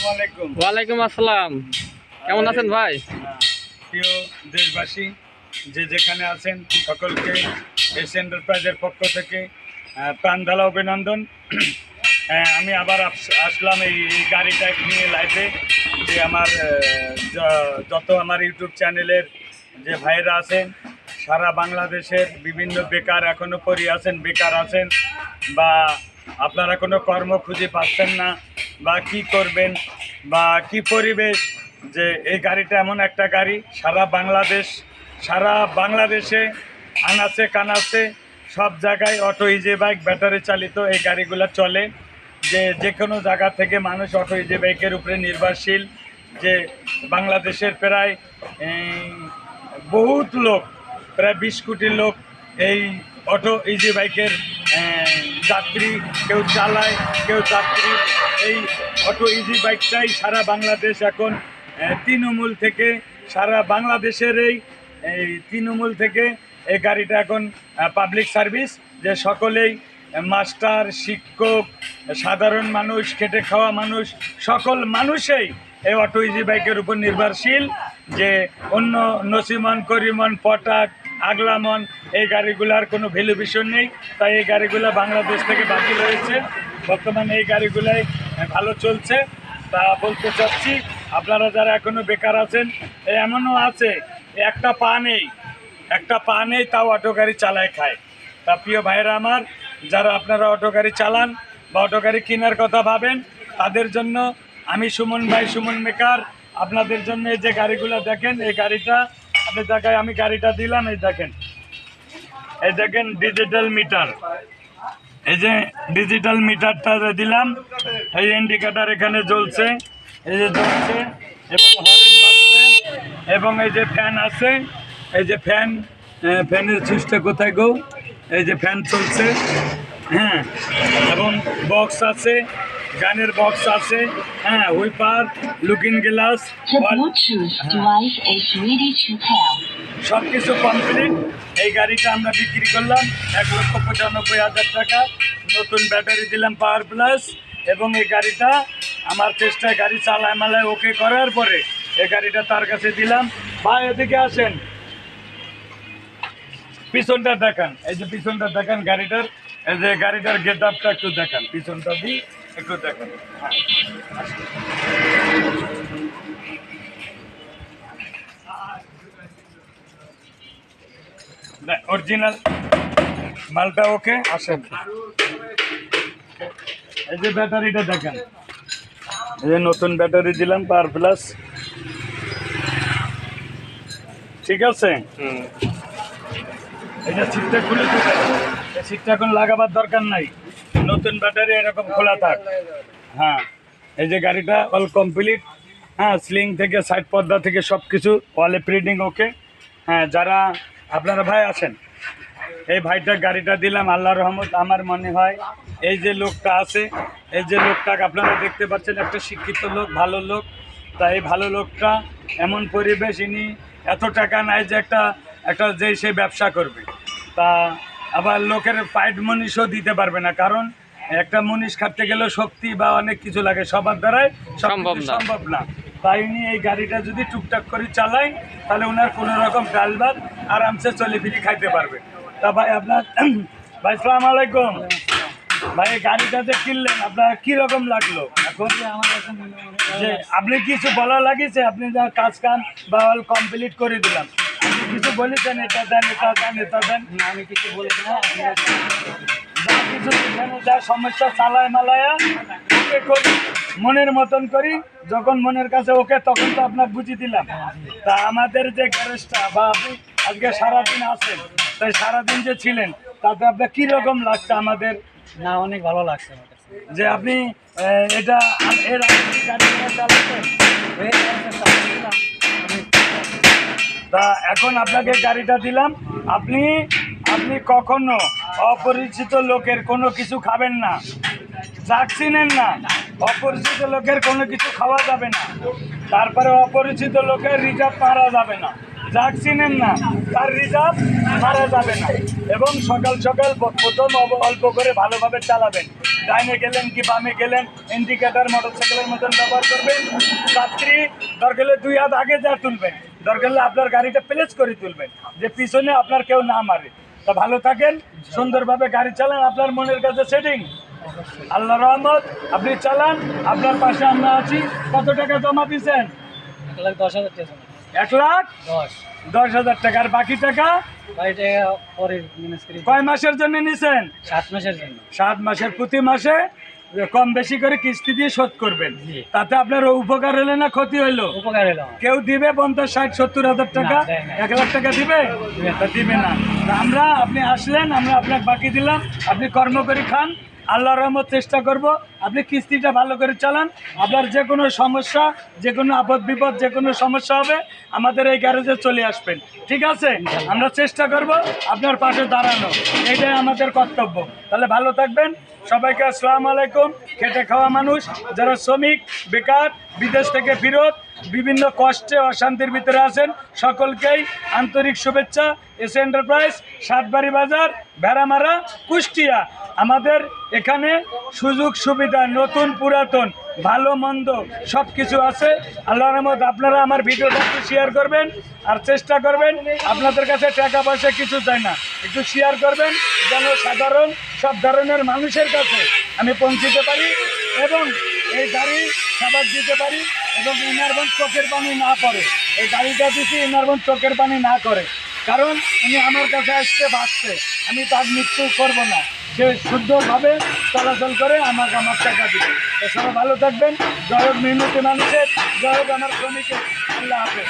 ওয়ালাইকুম আসসালাম। কেমন আছেন ভাই? প্রিয় দেশবাসী যে যেখানে আছেন সকলকে এস এন্টারপ্রাইজের পক্ষ থেকে প্রাণঢালা অভিনন্দন। আমি আবার আস- আসলাম এই গাড়িটা নিয়ে লাইভে যে আমার যত আমার ইউটিউব চ্যানেলের যে ভাইরা আছেন সারা বাংলাদেশের বিভিন্ন বেকার এখনও পরি আছেন বেকার আছেন বা আপনারা কোনো কর্ম খুঁজে পাচ্ছেন না বা কি করবেন বা কি পরিবেশ যে এই গাড়িটা এমন একটা গাড়ি সারা বাংলাদেশ সারা বাংলাদেশে আনাচে কানাচে সব জায়গায় অটো ইজে বাইক ব্যাটারি চালিত এই গাড়িগুলো চলে। যে যে কোনো জায়গা থেকে মানুষ অটো ইজে বাইকের উপরে নির্ভরশীল। যে বাংলাদেশের প্রায় বহুত লোক প্রায় বিশ কোটি লোক এই অটো ইজি বাইকের আহ, যাত্রী, কেউ চালায়, কেউ যাত্রী। এই অটো ইজি বাইকটাই সারা বাংলাদেশ এখন তৃণমূল থেকে, সারা বাংলাদেশের এই তৃণমূল থেকে এই গাড়িটা এখন পাবলিক সার্ভিস যে সকলেই মাস্টার শিক্ষক সাধারণ মানুষ, খেটে খাওয়া মানুষ, সকল মানুষেই এই অটো ইজি বাইকের উপর নির্ভরশীল যে অন্য নসিমন, করিমন, পটাক আগলামন, এই গাড়িগুলার কোনো ভ্যালুয়েশন নেই, তাই এই গাড়িগুলো বাংলাদেশ থেকে বাতিল হয়েছে বর্তমানে এই গাড়িগুলাই ভালো চলছে, তা বলতে চাচ্ছি, আপনারা যারা এখনও বেকার আছেন এমনও আছে একটা পা নেই, একটা পা নেই, তাও অটো গাড়ি চালায় খায়। তা প্রিয় ভাইরা আমার, যারা আপনারা অটো গাড়ি চালান বা অটো গাড়ি কেনার কথা ভাবেন, তাদের জন্য আমি সুমন ভাই, সুমন মেকার, আপনাদের জন্য এই যে গাড়িগুলো দেখেন, এই গাড়িটা আপনি দেখায় আমি গাড়িটা দিলাম, এই দেখেন। এই দেখেন ডিজিটাল মিটার এই যে ডিজিটাল মিটারটা দিলাম, এই ইন্ডিকেটার এখানে জ্বলছে। এই যে জ্বলছে, এবং হরেন বাজছে, এবং এই যে ফ্যান আছে, এই যে ফ্যান ফ্যানের সুইচটা কোথায় গো? এই যে ফ্যান চলছে হ্যাঁ এবং বক্স আছে গানের বক্স আছে। হ্যাঁ হুইপার লুকিং গ্লাস. সব কিছু কমপ্লিট এই গাড়িটা আমরা বিক্রি করলাম এক লক্ষ পঁচানব্বই হাজার টাকা। নতুন ব্যাটারি দিলাম পাওয়ার প্লাস এবং এই গাড়িটা আমার চেষ্টায় গাড়ি চালায় মালায় ওকে করার পরে এই গাড়িটা তার কাছে দিলাম। ভাই এদিকে আসেন। পিছনটা দেখান। এই যে পিছনটা দেখান গাড়িটার। এই যে গাড়িটার গেট আপটা একটু দেখান। পিছনটা দিই একটু দেখান। অরিজিনাল মালটা ওকে আসেন। এই যে ব্যাটারিটা দেখেন। এই যে নতুন ব্যাটারি দিলাম পার প্লাস। ঠিক আছে? এটা সিটটা খুলে সিটটা এখন লাগাবার দরকার নাই। নতুন ব্যাটারি এরকম খোলা থাক। হ্যাঁ এই যে গাড়িটা অল কমপ্লিট হ্যাঁ স্লিং থেকে সাইড পর্দা থেকে সব কিছু ওয়ালে প্রিন্টিং ওকে হ্যাঁ যারা, আপনারা ভাই আছেন এই ভাইটার গাড়িটা দিলাম আল্লাহ রহমত, আমার মনে হয় এই যে লোকটা আছে, এই যে লোকটাকে আপনারা দেখতে পাচ্ছেন, একটা শিক্ষিত লোক, ভালো লোক। তা এই ভালো লোকটা এমন পরিবেশ, ইনি এত টাকা নাই যে একটা একটা, যে সে ব্যবসা করবে। তা আবার লোকের পাইট মনীষও দিতে পারবে না কারণ একটা মনীষ খাটতে গেলে শক্তি বা অনেক কিছু লাগে সবার দ্বারাই সম্ভব সম্ভব না। তাই উনি এই গাড়িটা যদি টুকটাক করে চালায় তাহলে ওনার কোনো রকম ডাল ভাত আরামসে চলে ফিরে খাইতে পারবে। তা ভাই আপনার ভাই সালাম আলাইকুম। ভাই এই গাড়িটা যে কিনলেন আপনার কি রকম লাগল? এখন যে আপনি কিছু বলা লাগিয়েছে আপনি যা কাজ কাম বা অল কমপ্লিট করে দিলাম। কিছু বলেছেন এটা দেন এটা দেন এটা দেন আমি কিছু বলি না যা কিছু এখানে যা সমস্যা চালায় মালায়া ওকে করি মনের মতন করি যখন মনের কাছে ওকে তখন তো আপনার বুঝিয়ে দিলাম তা আমাদের যে গ্যারেজটা বা আপনি আজকে সারাদিন আছেন তাই সারাদিন যে ছিলেন তাতে আপনার কীরকম লাগছে আমাদের না অনেক ভালো লাগছে যে আপনি এটা এর আগে তা এখন আপনাকে গাড়িটা দিলাম। আপনি আপনি কখনো অপরিচিত লোকের কোনো কিছু খাবেন না। যাক চিনেন না, অপরিচিত লোকের কোনো কিছু খাওয়া যাবে না। তারপরে অপরিচিত লোকের রিজার্ভ মারা যাবে না। যাক চিনেন না, তার রিজার্ভ মারা যাবে না। এবং সকাল সকাল প্রথম অল্প করে ভালোভাবে চালাবেন। ডাইনে গেলেন কি বামে গেলেন ইন্ডিকেটার মোটরসাইকেলের মতন ব্যবহার করবেন। যাত্রী দরকার দুই হাত আগে যা তুলবেন। দরকার হলে আপনার গাড়িটা প্লেস করে তুলবেন। যে পিছনে আপনার কেউ না মারে। তা ভালো থাকেন সুন্দরভাবে গাড়ি চালান আপনার মনের কাছে সেটিং আল্লাহ রহমত আপনি চালান আপনার পাশে আমরা আছি। কত টাকা জমা দিয়েছেন? এক লাখ দশ হাজার টাকা। এক লাখ? দশ। দশ হাজার টাকা। আর বাকি টাকা? কয় মাসের জন্য নিছেন? সাত মাসের জন্য। সাত মাসের প্রতি মাসে? কম বেশি করে কিস্তি দিয়ে শোধ করবেন। তাতে আপনার উপকার হলে না ক্ষতি হইল। উপকার হলো কেউ দিবে পঞ্চাশ ষাট সত্তর হাজার টাকা। এক লাখ টাকা দিবে? দিবে না। আমরা আপনি আসলেন আমরা আপনাকে বাকি দিলাম। আপনি কর্ম করে খান। আল্লাহ রহমত চেষ্টা করব। আপনি কিস্তিটা ভালো করে চালান। আপনার যে কোনো সমস্যা যে কোনো আপদ বিপদ যে কোনো সমস্যা হবে আমাদের এই গ্যারেজে চলে আসবেন। ঠিক আছে? আমরা চেষ্টা করব আপনার পাশে দাঁড়ানো। এইটাই আমাদের কর্তব্য। তাহলে ভালো থাকবেন। সবাইকে আসসালাম আলাইকুম। খেটে খাওয়া মানুষ, যারা শ্রমিক, বেকার, বিদেশ থেকে ফিরত, বিভিন্ন কষ্টে, অশান্তির ভিতরে আছেন, সকলকেই আন্তরিক শুভেচ্ছা। এস এন্টারপ্রাইজ, সাতবাড়ি বাজার, ভেড়ামারা, কুষ্টিয়া। আমাদের এখানে সুযোগ সুবিধা নতুন পুরাতন ভালো, মন্দ সব কিছু আছে। আল্লাহ রহমত, আপনারা আমার ভিডিওটা একটু শেয়ার করবেন আর চেষ্টা করবেন, আপনাদের কাছে টাকা পয়সা কিছু চাই না। একটু শেয়ার করবেন যেন সাধারণ সব ধরনের মানুষের কাছে আমি পৌঁছিতে পারি এবং এই গাড়ি খাবার দিতে পারি এবং ইনারবন চোখের পানি না পড়ে। এই গাড়িটা দিচ্ছি ইনারবন চোখের পানি না করে কারণ উনি আমার কাছে আসছে বাঁচতে আমি তার মৃত্যু করব না। সে শুদ্ধভাবে চলাচল করে আমাকে আমার টাকা দিবে। এছাড়া ভালো থাকবেন। জয় হোক মেহনতি মানুষের জয় আমার শ্রমিকের আল্লাহ হাফেজ।